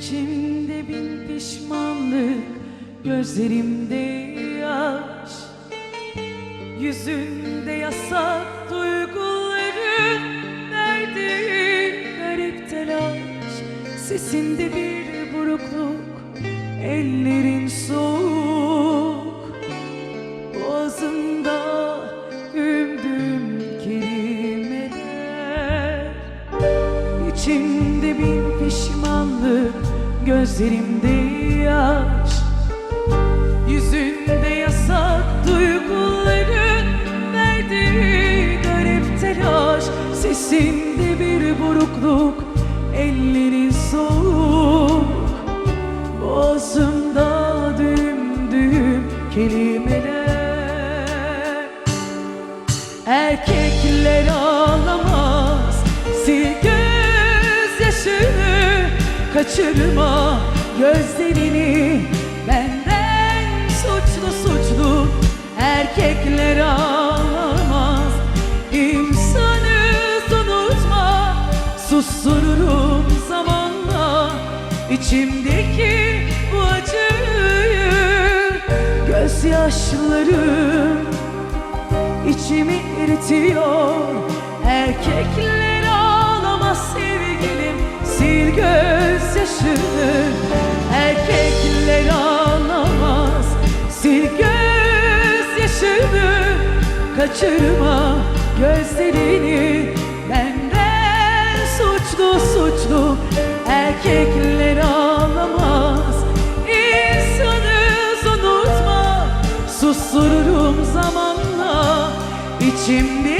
İçimde bin pişmanlık Gözlerimde yaş. Yüzünde yasak duyguların Nerede garip telaş. Sesinde bir burukluk Ellerin soğuk İçimde bin pişmanlık Gözlerimde yaş. Yüzünde yasak duyguların Verdiği garip telaş. Sesinde bir burukluk Ellerin soğuk. Boğazımda dümdüm kelimeler. Erkekler ağlamaz Kaçırma gözlerini. Benden suçlu suçlu Erkekler ağlamaz. İnsanız unutma Sustururum zamanla. İçimdeki bu acıyı Gözyaşlarım içimi eritiyor Erkekler Kaçırma gözlerini. Benden suçlu suçlu Erkekler ağlamaz. İnsanız unutma Sustururum zamanla. İçimde